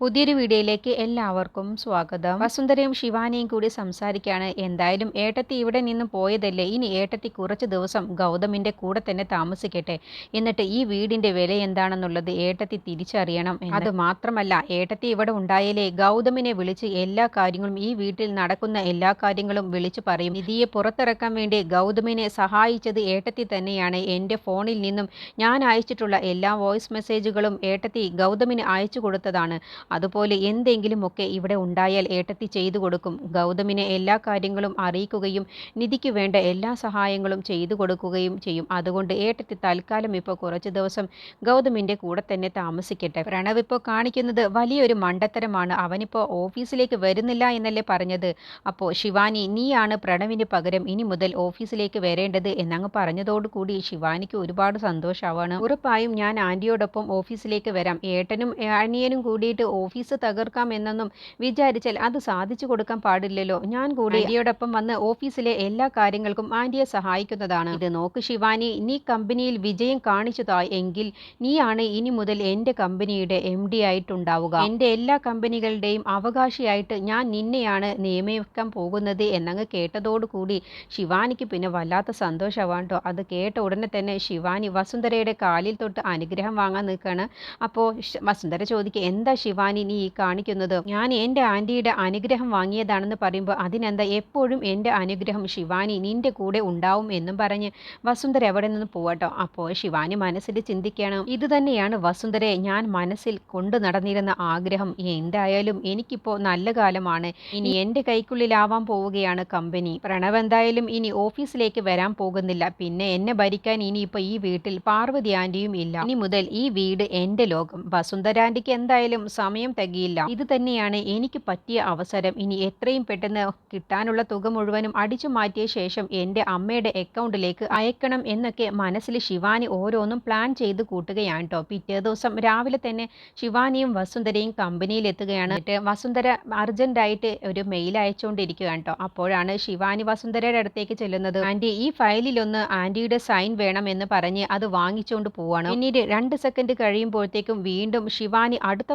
പുതിയൊരു വീഡിയോയിലേക്ക് എല്ലാവർക്കും സ്വാഗതം. വസുന്ധരയും ശിവാനിയും കൂടി സംസാരിക്കുകയാണ്. എന്തായാലും ഏട്ടത്തി ഇവിടെ നിന്ന് പോയതല്ലേ? ഇനി ഏട്ടത്തി കുറച്ച് ദിവസം ഗൗതമിന്റെ കൂടെ തന്നെ താമസിക്കട്ടെ. എന്നിട്ട് ഈ വീടിന്റെ വില എന്താണെന്നുള്ളത് ഏട്ടത്തി തിരിച്ചറിയണം. അത് മാത്രമല്ല ഏട്ടത്തി ഇവിടെ ഉണ്ടായാലേ ഗൗതമിനെ വിളിച്ച് എല്ലാ കാര്യങ്ങളും ഈ വീട്ടിൽ നടക്കുന്ന എല്ലാ കാര്യങ്ങളും വിളിച്ചു പറയും. നിധിയെ പുറത്തിറക്കാൻ വേണ്ടി ഗൗതമിനെ സഹായിച്ചത് ഏട്ടത്തി തന്നെയാണ്. എന്റെ ഫോണിൽ നിന്നും ഞാൻ അയച്ചിട്ടുള്ള എല്ലാ വോയിസ് മെസ്സേജുകളും ഏട്ടത്തി ഗൗതമിന് അയച്ചു കൊടുത്തതാണ്. അതുപോലെ എന്തെങ്കിലുമൊക്കെ ഇവിടെ ഉണ്ടായാൽ ഏട്ടത്തി ചെയ്തു കൊടുക്കും. ഗൗതമിനെ എല്ലാ കാര്യങ്ങളും അറിയിക്കുകയും നിധിക്ക് വേണ്ട എല്ലാ സഹായങ്ങളും ചെയ്തു കൊടുക്കുകയും ചെയ്യും. അതുകൊണ്ട് ഏട്ടത്തി തൽക്കാലം ഇപ്പോൾ കുറച്ച് ദിവസം ഗൗതമിന്റെ കൂടെ തന്നെ താമസിക്കട്ടെ. പ്രണവ് ഇപ്പോൾ കാണിക്കുന്നത് വലിയൊരു മണ്ടത്തരമാണ്. അവനിപ്പോൾ ഓഫീസിലേക്ക് വരുന്നില്ല എന്നല്ലേ പറഞ്ഞത്. അപ്പോൾ ശിവാനി നീയാണ് പ്രണവിന് പകരം ഇനി മുതൽ ഓഫീസിലേക്ക് വരേണ്ടത് എന്നങ്ങ് പറഞ്ഞതോടുകൂടി ശിവാനിക്ക് ഒരുപാട് സന്തോഷമാണ്. ഉറപ്പായും ഞാൻ ആന്റിയോടൊപ്പം ഓഫീസിലേക്ക് വരാം. ഏട്ടനും അനിയനും കൂടിയിട്ട് ഓഫീസ് തകർക്കാം എന്നൊന്നും വിചാരിച്ചാൽ അത് സാധിച്ചു കൊടുക്കാൻ പാടില്ലല്ലോ. ഞാൻ കൂടി ആന്റിയോടൊപ്പം വന്ന് ഓഫീസിലെ എല്ലാ കാര്യങ്ങൾക്കും ആന്റിയെ സഹായിക്കുന്നതാണ്. ഇത് നോക്ക് ശിവാനി നീ കമ്പനിയിൽ വിജയം കാണിച്ചതാ എങ്കിൽ നീയാണ് ഇനി മുതൽ എന്റെ കമ്പനിയുടെ എം ഡി ആയിട്ടുണ്ടാവുക. എന്റെ എല്ലാ കമ്പനികളുടെയും അവകാശിയായിട്ട് ഞാൻ നിന്നെയാണ് നിയമിക്കാൻ പോകുന്നത് എന്നങ്ങ് കേട്ടതോടുകൂടി ശിവാനിക്ക് പിന്നെ വല്ലാത്ത സന്തോഷമാണ് കേട്ടോ അത് കേട്ട ഉടനെ തന്നെ ശിവാനി വസുന്ധരയുടെ കാലിൽ തൊട്ട് അനുഗ്രഹം വാങ്ങാൻ നിൽക്കുകയാണ് അപ്പോൾ വസുന്ധര ചോദിക്കുക എന്താ ശിവാനി നീ ഈ കാണിക്കുന്നത്. ഞാൻ എന്റെ ആന്റിയുടെ അനുഗ്രഹം വാങ്ങിയതാണെന്ന് പറയുമ്പോൾ അതിനെന്താ എപ്പോഴും എന്റെ അനുഗ്രഹം ശിവാനി നിന്റെ കൂടെ ഉണ്ടാവും എന്നും പറഞ്ഞ് വസുന്ധര എവിടെ നിന്ന് പോവട്ടോ. അപ്പോൾ ശിവാനി മനസ്സിൽ ചിന്തിക്കണം ഇത് തന്നെയാണ് വസുന്ധരയെ ഞാൻ മനസ്സിൽ കൊണ്ടു നടന്നിരുന്ന ആഗ്രഹം. എന്തായാലും എനിക്കിപ്പോൾ നല്ല കാലമാണ്. ഇനി എന്റെ കൈക്കുള്ളിലാവാൻ പോവുകയാണ് കമ്പനി. പ്രണവ് എന്തായാലും ഇനി ഓഫീസിലേക്ക് വരാൻ പോകുന്നില്ല. പിന്നെ എന്നെ ഭരിക്കാൻ ഇനിയിപ്പോൾ ഈ വീട്ടിൽ പാർവതി ആന്റിയും ഇല്ല. ഇനി മുതൽ ഈ വീട് എന്റെ ലോകം. വസുന്ധര ആന്റിക്ക് എന്തായാലും സമയം തികയില്ല. ഇത് തന്നെയാണ് എനിക്ക് പറ്റിയ അവസരം. ഇനി എത്രയും പെട്ടെന്ന് കിട്ടാനുള്ള തുക മുഴുവനും അടിച്ചു മാറ്റിയ ശേഷം എന്റെ അമ്മയുടെ അക്കൗണ്ടിലേക്ക് അയക്കണം എന്നൊക്കെ മനസ്സിൽ ശിവാനി ഓരോന്നും പ്ലാൻ ചെയ്ത് കൂട്ടുകയാണ് കേട്ടോ പിറ്റേ ദിവസം രാവിലെ തന്നെ ശിവാനിയും വസുന്ധരയും കമ്പനിയിൽ എത്തുകയാണ്. വസുന്ധര അർജന്റായിട്ട് ഒരു മെയിൽ അയച്ചുകൊണ്ടിരിക്കുകയാണ് കേട്ടോ അപ്പോഴാണ് ശിവാനി വസുന്ധരയുടെ അടുത്തേക്ക് ചെല്ലുന്നത്. ആന്റി ഈ ഫയലിലൊന്ന് ആന്റിയുടെ സൈൻ വേണം എന്ന് പറഞ്ഞ് അത് വാങ്ങിച്ചുകൊണ്ട് പോവാണ്. പിന്നീട് രണ്ട് സെക്കൻഡ് കഴിയുമ്പോഴത്തേക്കും വീണ്ടും ശിവാനി അടുത്ത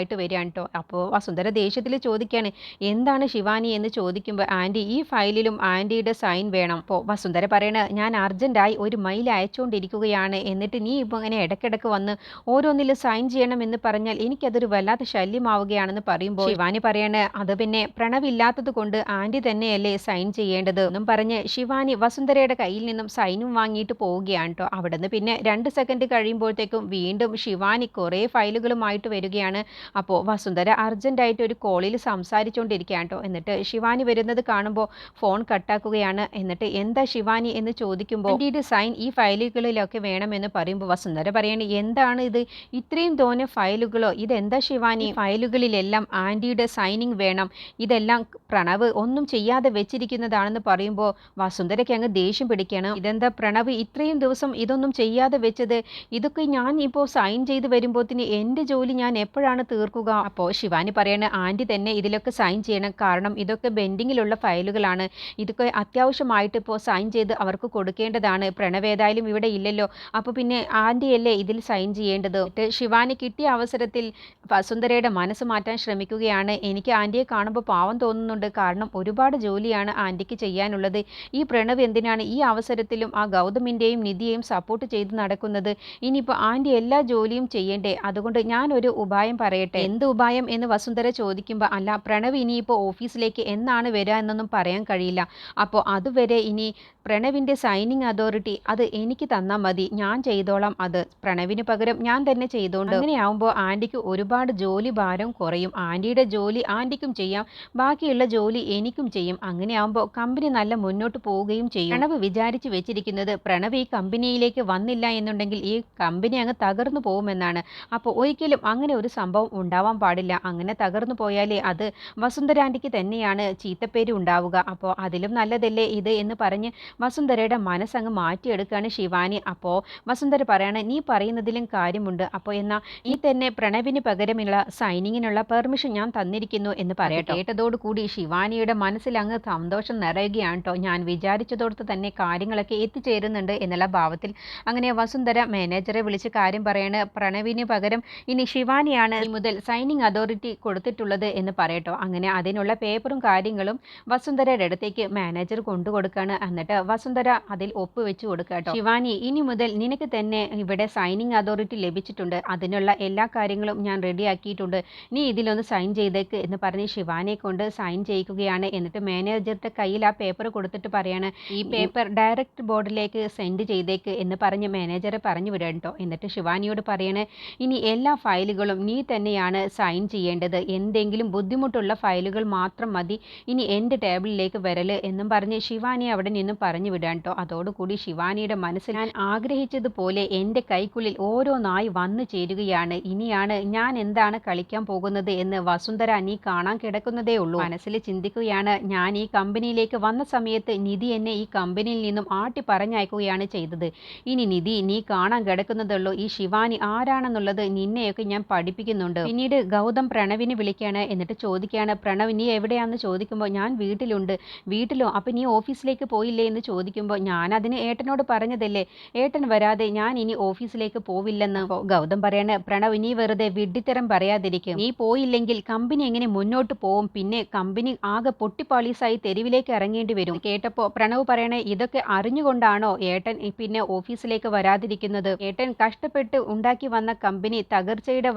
ഫയലുമായിട്ട് വരികയാണ് കേട്ടോ അപ്പോൾ വസുന്ധര ദേഷ്യത്തിൽ ചോദിക്കുകയാണ് എന്താണ് ശിവാനി എന്ന് ചോദിക്കുമ്പോൾ ആന്റി ഈ ഫയലിലും ആന്റിയുടെ സൈൻ വേണം. അപ്പോൾ വസുന്ധര പറയണ ഞാൻ അർജന്റായി ഒരു മൈൽ അയച്ചുകൊണ്ടിരിക്കുകയാണ് എന്നിട്ട് നീ ഇപ്പോൾ ഇങ്ങനെ ഇടയ്ക്കിടയ്ക്ക് വന്ന് ഓരോന്നിലും സൈൻ ചെയ്യണം എന്ന് പറഞ്ഞാൽ എനിക്കതൊരു വല്ലാത്ത ശല്യമാവുകയാണെന്ന് പറയുമ്പോൾ ശിവാനി പറയണ അത് പിന്നെ പ്രണവില്ലാത്തത് കൊണ്ട് ആന്റി തന്നെയല്ലേ സൈൻ ചെയ്യേണ്ടത്? എന്നും പറഞ്ഞ് ശിവാനി വസുന്ധരയുടെ കയ്യിൽ നിന്നും സൈനും വാങ്ങിയിട്ട് പോവുകയാണ് കേട്ടോ അവിടെ നിന്ന് പിന്നെ രണ്ട് സെക്കൻഡ് കഴിയുമ്പോഴത്തേക്കും വീണ്ടും ശിവാനി കുറേ ഫയലുകളുമായിട്ട് വരികയാണ്. അപ്പോൾ വസുന്ധര അർജന്റായിട്ട് ഒരു കോളിൽ സംസാരിച്ചുകൊണ്ടിരിക്കുകയാണ് കേട്ടോ എന്നിട്ട് ശിവാനി വരുന്നത് കാണുമ്പോൾ ഫോൺ കട്ടാക്കുകയാണ്. എന്നിട്ട് എന്താ ശിവാനി എന്ന് ചോദിക്കുമ്പോൾ ആന്റിയുടെ സൈൻ ഈ ഫയലുകളിലൊക്കെ വേണമെന്ന് പറയുമ്പോൾ വസുന്ധര പറയാണ് എന്താണ് ഇത്? ഇത്രയും തോന്നിയ ഫയലുകളോ? ഇതെന്താ ശിവാനി? ഫയലുകളിലെല്ലാം ആന്റിയുടെ സൈനിങ് വേണം. ഇതെല്ലാം പ്രണവ് ഒന്നും ചെയ്യാതെ വെച്ചിരിക്കുന്നതാണെന്ന് പറയുമ്പോൾ വസുന്ധരയ്ക്ക് അങ്ങ് ദേഷ്യം പിടിക്കണം. ഇതെന്താ പ്രണവ് ഇത്രയും ദിവസം ഇതൊന്നും ചെയ്യാതെ വെച്ചത്? ഇതൊക്കെ ഞാൻ ഇപ്പോൾ സൈൻ ചെയ്ത് വരുമ്പോഴത്തേന് എന്റെ ജോലി ഞാൻ എപ്പോഴാണ് തീർക്കുക. അപ്പോൾ ശിവാനി പറയണ ആന്റി തന്നെ ഇതിലൊക്കെ സൈൻ ചെയ്യണം. കാരണം ഇതൊക്കെ ബെൻഡിങ്ങിലുള്ള ഫയലുകളാണ്. ഇതൊക്കെ അത്യാവശ്യമായിട്ട് ഇപ്പോൾ സൈൻ ചെയ്ത് അവർക്ക് കൊടുക്കേണ്ടതാണ്. പ്രണവ് ഏതായാലും ഇവിടെ ഇല്ലല്ലോ. അപ്പോൾ പിന്നെ ആന്റിയല്ലേ ഇതിൽ സൈൻ ചെയ്യേണ്ടത്? ശിവാനി കിട്ടിയ അവസരത്തിൽ വസുന്ധരയുടെ മനസ്സ് മാറ്റാൻ ശ്രമിക്കുകയാണ്. എനിക്ക് ആന്റിയെ കാണുമ്പോൾ പാവം തോന്നുന്നുണ്ട്. കാരണം ഒരുപാട് ജോലിയാണ് ആന്റിക്ക് ചെയ്യാനുള്ളത്. ഈ പ്രണവ് എന്തിനാണ് ഈ അവസരത്തിലും ആ ഗൗതമിന്റെയും നിധിയെയും സപ്പോർട്ട് ചെയ്ത് നടക്കുന്നത്? ഇനിയിപ്പോൾ ആന്റി എല്ലാ ജോലിയും ചെയ്യേണ്ടേ? അതുകൊണ്ട് ഞാനൊരു ഉപായം പറയട്ടെ? എന്ത് ഉപായം എന്ന് വസുന്ധര ചോദിക്കുമ്പോൾ അല്ല പ്രണവ് ഇനിയിപ്പോൾ ഓഫീസിലേക്ക് എന്നാണ് വരിക എന്നൊന്നും പറയാൻ കഴിയില്ല. അപ്പോൾ അതുവരെ ഇനി പ്രണവിന്റെ സൈനിങ് അതോറിറ്റി അത് എനിക്ക് തന്നാൽ മതി. ഞാൻ ചെയ്തോളാം അത്. പ്രണവിന് പകരം ഞാൻ തന്നെ ചെയ്തോണ്ട്. അങ്ങനെയാവുമ്പോൾ ആന്റിക്ക് ഒരുപാട് ജോലി ഭാരം കുറയും. ആന്റിയുടെ ജോലി ആന്റിക്കും ചെയ്യാം. ബാക്കിയുള്ള ജോലി എനിക്കും ചെയ്യും. അങ്ങനെയാവുമ്പോൾ കമ്പനി നല്ല മുന്നോട്ട് പോവുകയും ചെയ്യും. പ്രണവ് വിചാരിച്ച് വെച്ചിരിക്കുന്നത് പ്രണവ് ഈ കമ്പനിയിലേക്ക് വന്നില്ല എന്നുണ്ടെങ്കിൽ ഈ കമ്പനി അങ്ങ് തകർന്നു പോകുമെന്നാണ്. അപ്പോൾ ഒരിക്കലും അങ്ങനെ ഒരു സംഭവം ഉണ്ടാവാൻ പാടില്ല. അങ്ങനെ തകർന്നു പോയാലേ അത് വസുന്ധരാണ്ടിക്ക് തന്നെയാണ് ചീത്തപ്പേര് ഉണ്ടാവുക. അപ്പോൾ അതിലും നല്ലതല്ലേ ഇത് എന്ന് പറഞ്ഞ് വസുന്ധരയുടെ മനസ്സങ്ങ് മാറ്റിയെടുക്കുകയാണ് ശിവാനി. അപ്പോൾ വസുന്ധര പറയാണ് നീ പറയുന്നതിലും കാര്യമുണ്ട്. അപ്പോൾ എന്നാൽ ഈ തന്നെ പ്രണവിന് പകരമുള്ള സൈനിങ്ങിനുള്ള പെർമിഷൻ ഞാൻ തന്നിരിക്കുന്നു എന്ന് പറയട്ടെ കേട്ടതോടുകൂടി ശിവാനിയുടെ മനസ്സിൽ അങ്ങ് സന്തോഷം നിറയുകയാണ് കേട്ടോ ഞാൻ വിചാരിച്ചതോടത്ത് തന്നെ കാര്യങ്ങളൊക്കെ എത്തിച്ചേരുന്നുണ്ട് എന്നുള്ള ഭാവത്തിൽ അങ്ങനെ വസുന്ധര മാനേജറെ വിളിച്ച് കാര്യം പറയാണ് പ്രണവിന് പകരം ഇനി ശിവാനിയാണ് മുതൽ സൈനിങ് അതോറിറ്റി കൊടുത്തിട്ടുള്ളത് എന്ന് പറയട്ടോ. അങ്ങനെ അതിനുള്ള പേപ്പറും കാര്യങ്ങളും വസുന്ധരയുടെ അടുത്തേക്ക് മാനേജർ കൊണ്ടുകൊടുക്കാണ്. എന്നിട്ട് വസുന്ധര അതിൽ ഒപ്പ് കൊടുക്കട്ടോ ശിവാനി ഇനി മുതൽ നിനക്ക് തന്നെ ഇവിടെ സൈനിങ് അതോറിറ്റി ലഭിച്ചിട്ടുണ്ട്. അതിനുള്ള എല്ലാ കാര്യങ്ങളും ഞാൻ റെഡിയാക്കിയിട്ടുണ്ട്. നീ ഇതിലൊന്ന് സൈൻ ചെയ്തേക്ക് എന്ന് പറഞ്ഞ് ശിവാനെ കൊണ്ട് സൈൻ ചെയ്യിക്കുകയാണ്. എന്നിട്ട് മാനേജറുടെ കയ്യിൽ ആ പേപ്പർ കൊടുത്തിട്ട് പറയാണ് ഈ പേപ്പർ ഡയറക്റ്റ് ബോർഡിലേക്ക് സെൻഡ് ചെയ്തേക്ക് എന്ന് പറഞ്ഞ് മാനേജറെ പറഞ്ഞു വിടാം കേട്ടോ എന്നിട്ട് ശിവാനിയോട് പറയണേ ഇനി എല്ലാ ഫയലുകളും നീ തന്നെയാണ് സൈൻ ചെയ്യേണ്ടത്. എന്തെങ്കിലും ബുദ്ധിമുട്ടുള്ള ഫയലുകൾ മാത്രം മതി. ഇനി എന്റെ ടേബിളിലേക്ക് വരൽ എന്നും പറഞ്ഞ് ശിവാനി അവിടെ നിന്നും പറഞ്ഞു വിടാൻ കേട്ടോ അതോടുകൂടി ശിവാനിയുടെ മനസ്സിൽ ഞാൻ ആഗ്രഹിച്ചതുപോലെ എന്റെ കൈക്കുള്ളിൽ ഓരോന്നായി വന്നു ചേരുകയാണ്. ഇനിയാണ് ഞാൻ എന്താണ് കളിക്കാൻ പോകുന്നത് എന്ന് വസുന്ധര നീ കാണാൻ കിടക്കുന്നതേ ഉള്ളൂ. മനസ്സിൽ ചിന്തിക്കുകയാണ്. ഞാൻ ഈ കമ്പനിയിലേക്ക് വന്ന സമയത്ത് നിധി എന്നെ ഈ കമ്പനിയിൽ നിന്നും ആട്ടി പറഞ്ഞയക്കുകയാണ് ചെയ്തത്. ഇനി നിധി നീ കാണാൻ കിടക്കുന്നതുള്ളൂ ഈ ശിവാനി ആരാണെന്നുള്ളത് നിന്നെയൊക്കെ ഞാൻ പഠിപ്പിക്കുന്നുണ്ട്. പിന്നീട് ഗൗതം പ്രണവിനെ വിളിക്കുകയാണ്. എന്നിട്ട് ചോദിക്കുകയാണ് പ്രണവ് നീ എവിടെയാണെന്ന് ചോദിക്കുമ്പോൾ ഞാൻ വീട്ടിലുണ്ട്. വീട്ടിലോ? അപ്പം നീ ഓഫീസിലേക്ക് പോയില്ലേ? എന്ന് ചോദിക്കുമ്പോൾ ഞാൻ അതിന് ഏട്ടനോട് പറഞ്ഞതല്ലേ. ഏട്ടൻ വരാതെ ഞാൻ ഇനി ഓഫീസിലേക്ക് പോവില്ലെന്ന് ഗൗതം പറയാണ്. പ്രണവ് നീ വെറുതെ വിഡ്ഢിത്തരം പറയാതിരിക്കും. നീ പോയില്ലെങ്കിൽ കമ്പനി എങ്ങനെ മുന്നോട്ട് പോവും? പിന്നെ കമ്പനി ആകെ പൊട്ടിപ്പാളീസായി തെരുവിലേക്ക് ഇറങ്ങേണ്ടി വരും. കേട്ടപ്പോൾ പ്രണവ് പറയണേ ഇതൊക്കെ അറിഞ്ഞുകൊണ്ടാണോ ഏട്ടൻ പിന്നെ ഓഫീസിലേക്ക് വരാതിരിക്കുന്നത്? ഏട്ടൻ കഷ്ടപ്പെട്ട് ഉണ്ടാക്കി വന്ന കമ്പനി തകർച്ചയുടെ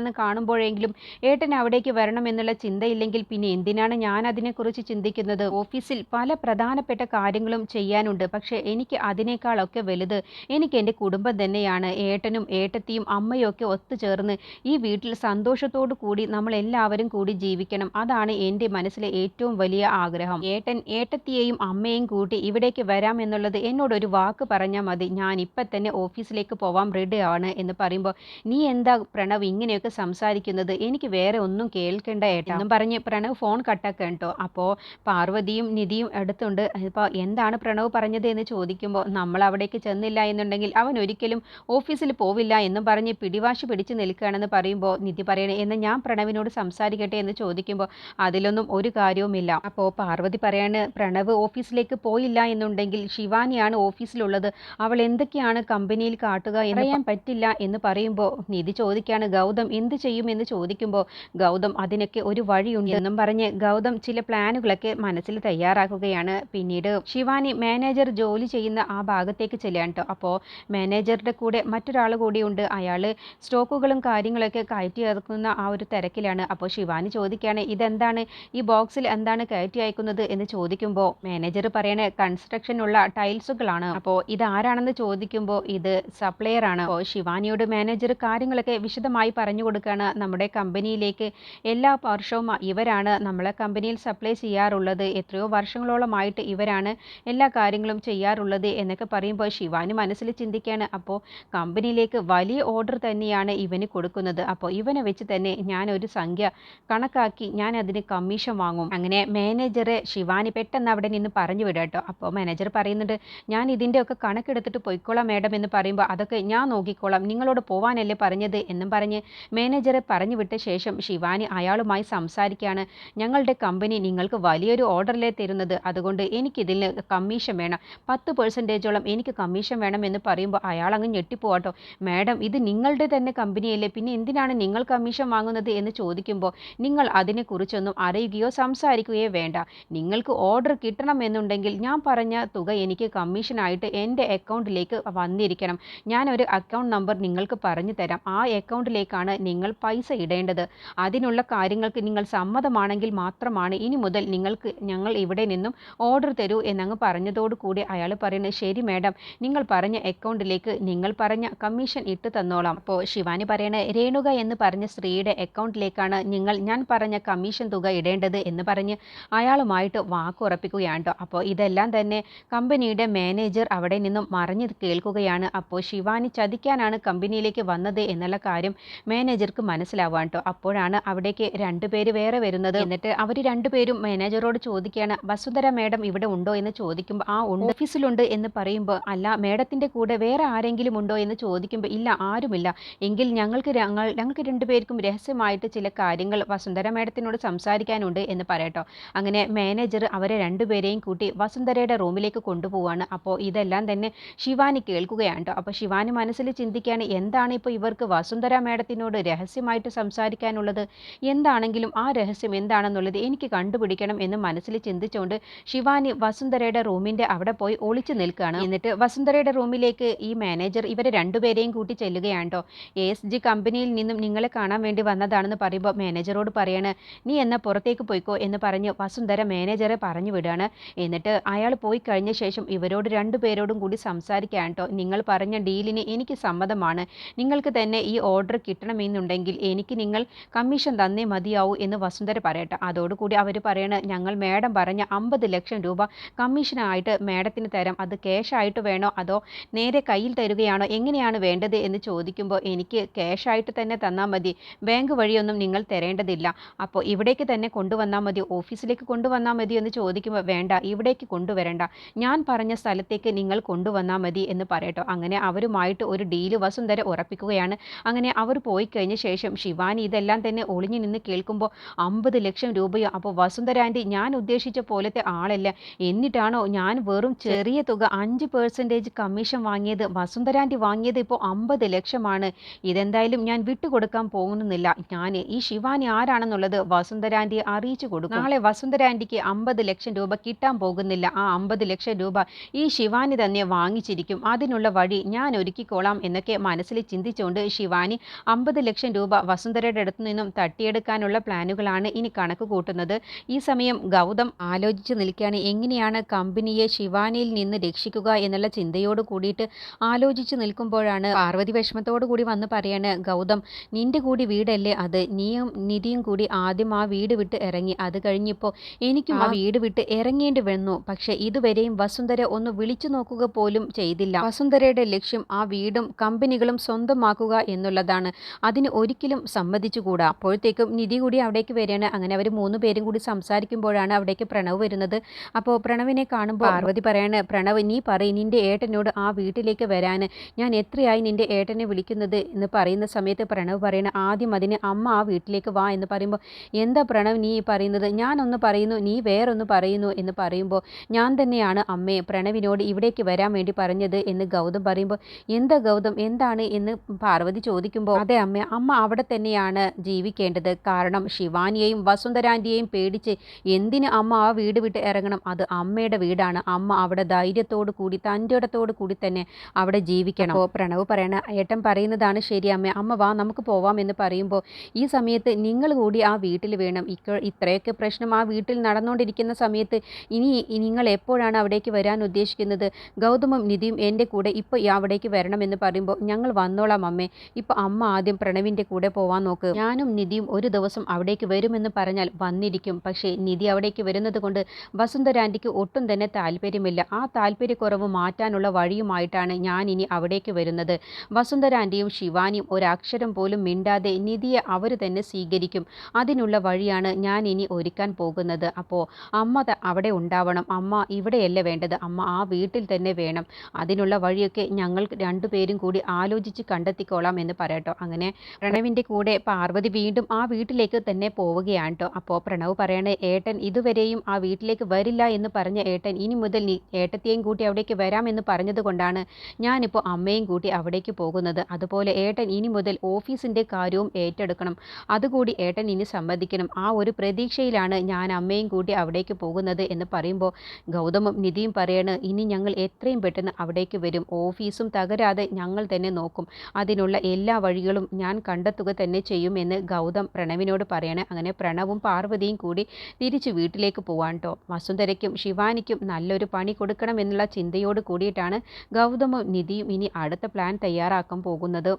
വക്കിലെത്തുകയാണെന്ന് കാണുമ്പോഴെങ്കിലും ഏട്ടൻ അവിടേക്ക് വരണമെന്നുള്ള ചിന്തയില്ലെങ്കിൽ പിന്നെ എന്തിനാണ് ഞാൻ അതിനെക്കുറിച്ച് ചിന്തിക്കുന്നത്? ഓഫീസിൽ പല പ്രധാനപ്പെട്ട കാര്യങ്ങളും ചെയ്യാനുണ്ട്. പക്ഷേ എനിക്ക് അതിനേക്കാളൊക്കെ വലുത് എനിക്ക് എന്റെ കുടുംബം തന്നെയാണ്. ഏട്ടനും ഏട്ടത്തിയും അമ്മയും ഒക്കെ ഒത്തുചേർന്ന് ഈ വീട്ടിൽ സന്തോഷത്തോടു കൂടി നമ്മൾ എല്ലാവരും കൂടി ജീവിക്കണം. അതാണ് എന്റെ മനസ്സിലെ ഏറ്റവും വലിയ ആഗ്രഹം. ഏട്ടൻ ഏട്ടത്തിയെയും അമ്മയെയും കൂട്ടി ഇവിടേക്ക് വരാം വരാമെന്നുള്ളത് എന്നോടൊരു വാക്ക് പറഞ്ഞാൽ മതി. ഞാൻ ഇപ്പം തന്നെ ഓഫീസിലേക്ക് പോവാൻ റെഡിയാണ് എന്ന് പറയുമ്പോൾ നീ എന്താ പ്രണവ് ഇങ്ങനെയൊക്കെ സംസാരിക്കുന്നത് എനിക്ക് വേറെ ഒന്നും കേൾക്കേണ്ട ഏട്ടാ. എന്നും പറഞ്ഞ് പ്രണവ് ഫോൺ കട്ടൊക്കെ കേട്ടോ അപ്പോൾ പാർവതിയും നിധിയും അടുത്തുണ്ട്. ഇപ്പോൾ എന്താണ് പ്രണവ് പറഞ്ഞത് എന്ന് ചോദിക്കുമ്പോൾ നമ്മൾ അവിടേക്ക് ചെന്നില്ല എന്നുണ്ടെങ്കിൽ അവൻ ഒരിക്കലും ഓഫീസിൽ പോവില്ല എന്നും പറഞ്ഞ് പിടിവാശി പിടിച്ച് നിൽക്കുകയാണെന്ന് പറയുമ്പോൾ നിധി പറയണേ എന്ന് ഞാൻ പ്രണവിനോട് സംസാരിക്കട്ടെ? എന്ന് ചോദിക്കുമ്പോൾ അതിലൊന്നും ഒരു കാര്യവുമില്ല. അപ്പോൾ പാർവതി പറയാണ് പ്രണവ് ഓഫീസിലേക്ക് പോയില്ല എന്നുണ്ടെങ്കിൽ ശിവാനിയാണ് ഓഫീസിലുള്ളത്. അവൾ എന്തൊക്കെയാണ് കമ്പനിയിൽ കാട്ടുക എന്ന് പറയാൻ പറ്റില്ല എന്ന് പറയുമ്പോൾ നിധി ചോദിക്കുകയാണ് ഗൗതം എന്ത് ചെയ്യും എന്ന് ചോദിക്കുമ്പോൾ ഗൗതം അതിനൊക്കെ ഒരു വഴിയുണ്ട് എന്നും പറഞ്ഞ് ഗൗതം ചില പ്ലാനുകളൊക്കെ മനസ്സിൽ തയ്യാറാക്കുകയാണ്. പിന്നീട് ശിവാനി മാനേജർ ജോലി ചെയ്യുന്ന ആ ഭാഗത്തേക്ക് ചെല്ലുകയാണ് കേട്ടോ അപ്പോൾ മാനേജറുടെ കൂടെ മറ്റൊരാൾ കൂടിയുണ്ട്. അയാൾ സ്റ്റോക്കുകളും കാര്യങ്ങളൊക്കെ കയറ്റി ഇറക്കുന്ന ആ ഒരു തിരക്കിലാണ്. അപ്പോൾ ശിവാനി ചോദിക്കുകയാണ് ഇതെന്താണ്? ഈ ബോക്സിൽ എന്താണ് കയറ്റി അയക്കുന്നത്? എന്ന് ചോദിക്കുമ്പോൾ മാനേജർ പറയണേ കൺസ്ട്രക്ഷനുള്ള ടൈൽസുകളാണ്. അപ്പോൾ ഇതാരാണെന്ന് ചോദിക്കുമ്പോൾ ഇത് സപ്ലയർ ആണ് അപ്പോൾ ശിവാനിയോട് മാനേജർ കാര്യങ്ങളൊക്കെ വിശദമായി പറഞ്ഞു കൊടുക്കുകയാണ് നമ്മുടെ കമ്പനിയിലേക്ക്. എല്ലാ വർഷവും ഇവരാണ് നമ്മളെ കമ്പനിയിൽ സപ്ലൈ ചെയ്യാറുള്ളത്. എത്രയോ വർഷങ്ങളോളമായിട്ട് ഇവരാണ് എല്ലാ കാര്യങ്ങളും ചെയ്യാറുള്ളത് എന്നൊക്കെ പറയുമ്പോൾ ശിവാനി മനസ്സിൽ ചിന്തിക്കുകയാണ് അപ്പോൾ കമ്പനിയിലേക്ക് വലിയ ഓർഡർ തന്നെയാണ് ഇവന് കൊടുക്കുന്നത്. അപ്പോൾ ഇവനെ വെച്ച് തന്നെ ഞാൻ ഒരു സംഖ്യ കണക്കാക്കി ഞാൻ അതിന് കമ്മീഷൻ വാങ്ങും. അങ്ങനെ മാനേജറെ ശിവാനി പെട്ടെന്ന് അവിടെ നിന്ന് പറഞ്ഞു വിടാം കേട്ടോ. അപ്പോൾ മാനേജർ പറയുന്നുണ്ട് ഞാൻ ഇതിന്റെയൊക്കെ കണക്കെടുത്തിട്ട് പൊയ്ക്കോളാം മാഡം എന്ന് പറയുമ്പോൾ അതൊക്കെ ഞാൻ നോക്കിക്കോളാം. നിങ്ങളോട് പോവാനല്ലേ പറഞ്ഞത്? എന്നും പറഞ്ഞ് മാനേജറെ പറഞ്ഞു വിട്ട ശേഷം ശിവാനി അയാളുമായി സംസാരിക്കുകയാണ്. ഞങ്ങളുടെ കമ്പനി നിങ്ങൾക്ക് വലിയൊരു ഓർഡറിലേ തരുന്നത്. അതുകൊണ്ട് എനിക്കിതിൽ കമ്മീഷൻ വേണം. പത്ത് പെർസെന്റേജോളം എനിക്ക് കമ്മീഷൻ വേണം എന്ന് പറയുമ്പോൾ അയാൾ അങ്ങ് ഞെട്ടിപ്പോവാട്ടോ. മാഡം ഇത് നിങ്ങളുടെ തന്നെ കമ്പനിയല്ലേ പിന്നെ എന്തിനാണ് നിങ്ങൾ കമ്മീഷൻ വാങ്ങുന്നത്? എന്ന് ചോദിക്കുമ്പോൾ നിങ്ങൾ അതിനെക്കുറിച്ചൊന്നും അറിയുകയോ സംസാരിക്കുകയോ വേണ്ട. നിങ്ങൾക്ക് ഓർഡർ കിട്ടണമെന്നുണ്ടെങ്കിൽ ഞാൻ പറഞ്ഞ തുക എനിക്ക് കമ്മീഷനായിട്ട് എന്റെ അക്കൗണ്ടിലേക്ക് വന്നിരിക്കണം. ഞാനൊരു അക്കൗണ്ട് നമ്പർ നിങ്ങൾക്ക് പറഞ്ഞു തരാം. ആ അക്കൗണ്ടിലേക്കാണ് നിങ്ങൾ പൈസ ഇടേണ്ടത്. അതിനുള്ള കാര്യങ്ങൾക്ക് നിങ്ങൾ സമ്മതമാണെങ്കിൽ മാത്രമാണ് ഇനി മുതൽ നിങ്ങൾക്ക് ഞങ്ങൾ ഇവിടെ നിന്നും ഓർഡർ തരൂ എന്നങ്ങ് പറഞ്ഞതോടു കൂടി അയാൾ പറയുന്നത് ശരി മാഡം നിങ്ങൾ പറഞ്ഞ അക്കൗണ്ടിലേക്ക് നിങ്ങൾ പറഞ്ഞ കമ്മീഷൻ ഇട്ട് തന്നോളാം. അപ്പോൾ ശിവാനി പറയണ രേണുക എന്ന് പറഞ്ഞ സ്ത്രീയുടെ അക്കൗണ്ടിലേക്കാണ് നിങ്ങൾ ഞാൻ പറഞ്ഞ കമ്മീഷൻ തുക ഇടേണ്ടത് എന്ന് പറഞ്ഞ് അയാളുമായിട്ട് വാക്കുറപ്പിക്കുകയാണ് കേട്ടോ അപ്പോൾ ഇതെല്ലാം തന്നെ കമ്പനിയുടെ മാനേജർ അവിടെ നിന്നും മറിഞ്ഞ് കേൾക്കുകയാണ്. അപ്പോൾ ശിവാനി ചതിക്കാനാണ് കമ്പനിയിലേക്ക് വന്നത് എന്നുള്ള കാര്യം മാനേജർക്ക് മനസ്സിലാവാൻ കേട്ടോ അപ്പോഴാണ് അവിടേക്ക് രണ്ടുപേര് വേറെ വരുന്നത്. എന്നിട്ട് അവർ രണ്ടുപേരും മാനേജറോട് ചോദിക്കുകയാണ് വസുന്ധര മാഡം ഇവിടെ ഉണ്ടോ? എന്ന് ചോദിക്കുമ്പോൾ ആ ഉണ്ട്. ഓഫീസിലുണ്ട് എന്ന് പറയുമ്പോൾ അല്ല മാഡത്തിന്റെ കൂടെ വേറെ ആരെങ്കിലും ഉണ്ടോ? എന്ന് ചോദിക്കുമ്പോൾ ഇല്ല ആരുമില്ല. എങ്കിൽ ഞങ്ങൾക്ക് ഞങ്ങൾ ഞങ്ങൾക്ക് രണ്ടുപേർക്കും രഹസ്യമായിട്ട് ചില കാര്യങ്ങൾ വസുന്ധര മാഡത്തിനോട് സംസാരിക്കാനുണ്ട് എന്ന് പറയട്ടോ. അങ്ങനെ മാനേജർ അവരെ രണ്ടുപേരെയും കൂട്ടി വസുന്ധരയുടെ റൂമിലേക്ക് കൊണ്ടുപോവാണ്. അപ്പോൾ ഇതെല്ലാം തന്നെ ശിവാനി കേൾക്കുകയാണ് കേട്ടോ അപ്പോൾ ശിവാനി മനസ്സിൽ ചിന്തിക്കുകയാണ് എന്താണ് ഇപ്പോൾ ഇവർക്ക് വസുന്ധര മേഡത്തിനോട് രഹസ്യമായിട്ട് സംസാരിക്കാനുള്ളത്? എന്താണെങ്കിലും ആ രഹസ്യം എന്താണെന്നുള്ളത് എനിക്ക് കണ്ടുപിടിക്കണം എന്ന് മനസ്സിൽ ചിന്തിച്ചുകൊണ്ട് ശിവാനി വസുന്ധരയുടെ റൂമിന്റെ അവിടെ പോയി ഒളിച്ചു നിൽക്കുകയാണ്. എന്നിട്ട് വസുന്ധരയുടെ റൂമിലേക്ക് ഈ മാനേജർ ഇവരെ രണ്ടുപേരെയും കൂട്ടി ചെല്ലുകയാണ് എ എസ് ജി കമ്പനിയിൽ നിന്നും നിങ്ങളെ കാണാൻ വേണ്ടി വന്നതാണെന്ന് പറയുമ്പോൾ മാനേജറോട് പറയാണ് നീ എന്ന പുറത്തേക്ക് പോയിക്കോ? എന്ന് പറഞ്ഞ് വസുന്ധര മാനേജറെ പറഞ്ഞു വിടുകയാണ്. എന്നിട്ട് അയാൾ പോയി കഴിഞ്ഞ ശേഷം ഇവരോട് രണ്ടുപേരോടും കൂടി സംസാരിക്കാൻ കേട്ടോ നിങ്ങൾ പറഞ്ഞ ഡീലിന് എനിക്ക് സമ്മതമാണ്. നിങ്ങൾക്ക് തന്നെ ഈ ഓർഡർ കിട്ടണമെന്നുണ്ടെങ്കിൽ എനിക്ക് നിങ്ങൾ കമ്മീഷൻ തന്നേ മതിയാവൂ എന്ന് വസുന്ധര പറയട്ടെ. അതോടുകൂടി അവർ പറയണ ഞങ്ങൾ മേഡം പറഞ്ഞ അമ്പത് ലക്ഷം രൂപ കമ്മീഷനായിട്ട് മേഡത്തിന് തരാം. അത് ക്യാഷായിട്ട് വേണോ? അതോ നേരെ കയ്യിൽ തരുകയാണോ? എങ്ങനെയാണ് വേണ്ടത് എന്ന് ചോദിക്കുമ്പോൾ എനിക്ക് ക്യാഷായിട്ട് തന്നെ തന്നാൽ മതി. ബാങ്ക് വഴിയൊന്നും നിങ്ങൾ തരേണ്ടതില്ല. അപ്പോൾ ഇവിടേക്ക് തന്നെ കൊണ്ടുവന്നാൽ മതി. ഓഫീസിലേക്ക് കൊണ്ടുവന്നാൽ മതി എന്ന് ചോദിക്കുമ്പോൾ വേണ്ട ഇവിടേക്ക് കൊണ്ടുവരണ്ട. ഞാൻ പറഞ്ഞ സ്ഥലത്തേക്ക് നിങ്ങൾ കൊണ്ടുവന്നാൽ മതി എന്ന് പറയട്ടോ. അങ്ങനെ അവരുമായിട്ട് ഒരു ഡീൽ വസുന്ധര ഉറപ്പിക്കുകയാണ്. അങ്ങനെ അവർ പോയി കഴിഞ്ഞ ശേഷം ശിവാനി ഇതെല്ലാം തന്നെ ഒളിഞ്ഞു നിന്ന് കേൾക്കുമ്പോൾ അമ്പത് ലക്ഷം രൂപയോ. അപ്പോൾ വസുന്ധര ആന്റി ഞാൻ ഉദ്ദേശിച്ച പോലത്തെ ആളല്ല. എന്നിട്ടാണോ ഞാൻ വെറും ചെറിയ തുക അഞ്ച് പേഴ്സന്റേജ് കമ്മീഷൻ വാങ്ങിയത്? വസുന്ധര ആന്റി വാങ്ങിയത് ഇപ്പോൾ അമ്പത് ലക്ഷമാണ്. ഇതെന്തായാലും ഞാൻ വിട്ടുകൊടുക്കാൻ പോകുന്നില്ല. ഞാൻ ഈ ശിവാനി ആരാണെന്നുള്ളത് വസുന്ധര ആന്റിയെ അറിയിച്ചു കൊടുക്കും. നാളെ വസുന്ധര ആന്റിക്ക് അമ്പത് ലക്ഷം രൂപ കിട്ടാൻ പോകുന്നില്ല. ആ അമ്പത് ലക്ഷം രൂപ ഈ ശിവാനി തന്നെ വാങ്ങിച്ചിരിക്കും. അതിനുള്ള വഴി ഞാൻ ഒരുക്കിക്കോളാം എന്നൊക്കെ മനസ്സിൽ ചിന്തിച്ചുകൊണ്ട് ശിവാനി അമ്പത് ലക്ഷം രൂപ വസുന്ധരയുടെ അടുത്തു നിന്നും തട്ടിയെടുക്കാനുള്ള പ്ലാനുകളാണ് ഇനി കണക്ക് കൂട്ടുന്നത്. ഈ സമയം ഗൗതം ആലോചിച്ച് നിൽക്കുകയാണ് എങ്ങനെയാണ് കമ്പനിയെ ശിവാനിയിൽ നിന്ന് രക്ഷിക്കുക എന്നുള്ള ചിന്തയോട് കൂടിയിട്ട് ആലോചിച്ച് നിൽക്കുമ്പോഴാണ് പാർവതി വിഷമത്തോടു കൂടി വന്ന് പറയാണ് ഗൗതം നിന്റെ കൂടി വീടല്ലേ അത്? നീയും നിധിയും കൂടി ആദ്യം ആ വീട് വിട്ട് ഇറങ്ങി. അത് കഴിഞ്ഞപ്പോൾ എനിക്കും ആ വീട് വിട്ട് ഇറങ്ങേണ്ടി വന്നു. പക്ഷേ ഇതുവരെയും വസുന്ധര ഒന്ന് വിളിച്ചു നോക്കുക പോലും ചെയ്തില്ല. വസുന്ധരയുടെ ലക്ഷ്യം ആ വീടും കമ്പനികളും സ്വന്തമാക്കുക എന്നുള്ളതാണ്. അതിന് ഒരിക്കലും സമ്മതിച്ചുകൂടാ. അപ്പോഴത്തേക്കും നിധി കൂടി അവിടേക്ക് വരികയാണ്. അങ്ങനെ അവർ മൂന്ന് പേരും കൂടി സംസാരിക്കുമ്പോഴാണ് അവിടേക്ക് പ്രണവ് വരുന്നത്. അപ്പോൾ പ്രണവിനെ കാണുമ്പോൾ പാർവതി പറയാണ് പ്രണവ് നീ പറയും നിന്റെ ഏട്ടനോട് ആ വീട്ടിലേക്ക് വരാൻ ഞാൻ എത്രയായി നിന്റെ ഏട്ടനെ വിളിക്കുന്നത്? എന്ന് പറയുന്ന സമയത്ത് പ്രണവ് പറയണ ആദ്യം അതിന് അമ്മ ആ വീട്ടിലേക്ക് വാ എന്ന് പറയുമ്പോൾ എന്താ പ്രണവ് നീ പറയുന്നത്? ഞാനൊന്ന് പറയുന്നു നീ വേറൊന്ന് പറയുന്നു എന്ന് പറയുമ്പോൾ ഞാൻ തന്നെയാണ് അമ്മയെ പ്രണവിനോട് ഇവിടേക്ക് വരാൻ വേണ്ടി പറഞ്ഞത് എന്ന് ഗൗതം പറയുമ്പോൾ എന്താ ഗൗതം? എന്താണ്? എന്ന് പാർവതി ചോദിക്കുമ്പോൾ അതെ അമ്മ അമ്മ അവിടെ തന്നെയാണ് ജീവിക്കേണ്ടത്. കാരണം ശിവാനിയെയും വസുന്ധരാന്റിയെയും പേടിച്ച് എന്തിന് അമ്മ ആ വീട് വിട്ട് ഇറങ്ങണം? അത് അമ്മയുടെ വീടാണ്. അമ്മ അവിടെ ധൈര്യത്തോടു കൂടി തന്റെ ഇടത്തോടു കൂടി തന്നെ അവിടെ ജീവിക്കണം. അപ്പോൾ പ്രണവ് പറയണ ഏട്ടൻ പറയുന്നതാണ് ശരി അമ്മ. അമ്മ വാ നമുക്ക് പോവാം എന്ന് പറയുമ്പോൾ ഈ സമയത്ത് നിങ്ങൾ കൂടി ആ വീട്ടിൽ വേണം. ഇക്ക ഇത്രയൊക്കെ പ്രശ്നം ആ വീട്ടിൽ നടന്നുകൊണ്ടിരിക്കുന്ന സമയത്ത് ഇനി നിങ്ങൾ എപ്പോഴാണ് അവിടേക്ക് വരാൻ ഉദ്ദേശിക്കുന്നത്? ഗൗതമും നിധിയും എന്റെ കൂടെ ഇപ്പോൾ അവിടേക്ക് വരണമെന്ന് പറയുമ്പോൾ ഞങ്ങൾ വന്നോളാം അമ്മേ. ഇപ്പോൾ അമ്മ ആദ്യം പ്രണവിന്റെ കൂടെ പോവാൻ നോക്ക്. ഞാനും നിധിയും ഒരു ദിവസം അവിടേക്ക് വരുമെന്ന് പറഞ്ഞാൽ വന്നിരിക്കും. പക്ഷേ നിധി അവിടേക്ക് വരുന്നത് കൊണ്ട് വസുന്ധരാന്റിക്ക് ഒട്ടും തന്നെ താല്പര്യമില്ല. ആ താല്പര്യക്കുറവ് മാറ്റാനുള്ള വഴിയുമായിട്ടാണ് ഞാൻ ഇനി അവിടേക്ക് വരുന്നത്. വസുന്ധരാന്റിയും ശിവാനിയും ഒരക്ഷരം പോലും മിണ്ടാതെ നിധിയെ അവർ തന്നെ സ്വീകരിക്കും. അതിനുള്ള വഴിയാണ് ഞാൻ ഇനി ഒരുക്കാൻ പോകുന്നത്. അപ്പോൾ അമ്മ അവിടെ ഉണ്ടാവണം. അമ്മ ഇവിടെയല്ല വേണ്ടത്. അമ്മ ആ വീട്ടിൽ തന്നെ വേണം. അതിനുള്ള വഴിയൊക്കെ ഞങ്ങൾ രണ്ടുപേരും കൂടി ആലോചിച്ച് കണ്ടെത്തിക്കോളാം എന്ന് പറയട്ടോ. അങ്ങനെ പ്രണവിന്റെ കൂടെ പാർവതി വീണ്ടും ആ വീട്ടിലേക്ക് തന്നെ പോവുകയാണ് കേട്ടോ അപ്പോൾ പ്രണവ് പറയണേ ഏട്ടൻ ഇതുവരെയും ആ വീട്ടിലേക്ക് വരില്ല എന്ന് പറഞ്ഞ ഏട്ടൻ ഇനി മുതൽ നീ ഏട്ടത്തെയും കൂട്ടി അവിടേക്ക് വരാമെന്ന് പറഞ്ഞതുകൊണ്ടാണ് ഞാനിപ്പോൾ അമ്മയും കൂട്ടി അവിടേക്ക് പോകുന്നത്. അതുപോലെ ഏട്ടൻ ഇനി മുതൽ ഓഫീസിന്റെ കാര്യവും ഏറ്റെടുക്കണം. അതുകൂടി ഏട്ടൻ ഇനി സമ്മതിക്കണം. ആ ഒരു പ്രതീക്ഷയിലാണ് ഞാൻ അമ്മയും കൂട്ടി അവിടേക്ക് പോകുന്നത് എന്ന് പറയുമ്പോൾ ഗൗതമും നിധിയും പറയണ് ഇനി ഞങ്ങൾ എത്രയും പെട്ടെന്ന് അവിടേക്ക് വരും. ഓഫീസും തകരാതെ ഞങ്ങൾ തന്നെ നോക്കും. അതിനുള്ള എല്ലാ വഴികളും ഞാൻ കണ്ടെത്തുക തന്നെ ചെയ്യുമെന്ന് ഗൗതം പ്രണവിനോട് പറയണേ. അങ്ങനെ പ്രണവും പാർവതിയും കൂടി തിരിച്ച് വീട്ടിലേക്ക് പോവാൻ കേട്ടോ വസുന്ധരയ്ക്കും ശിവാനിക്കും നല്ലൊരു പണി കൊടുക്കണം എന്നുള്ള ചിന്തയോട് കൂടിയിട്ടാണ് ഗൗതമും നിധിയും ഇനി അടുത്ത പ്ലാൻ തയ്യാറാക്കാൻ പോകുന്നത്.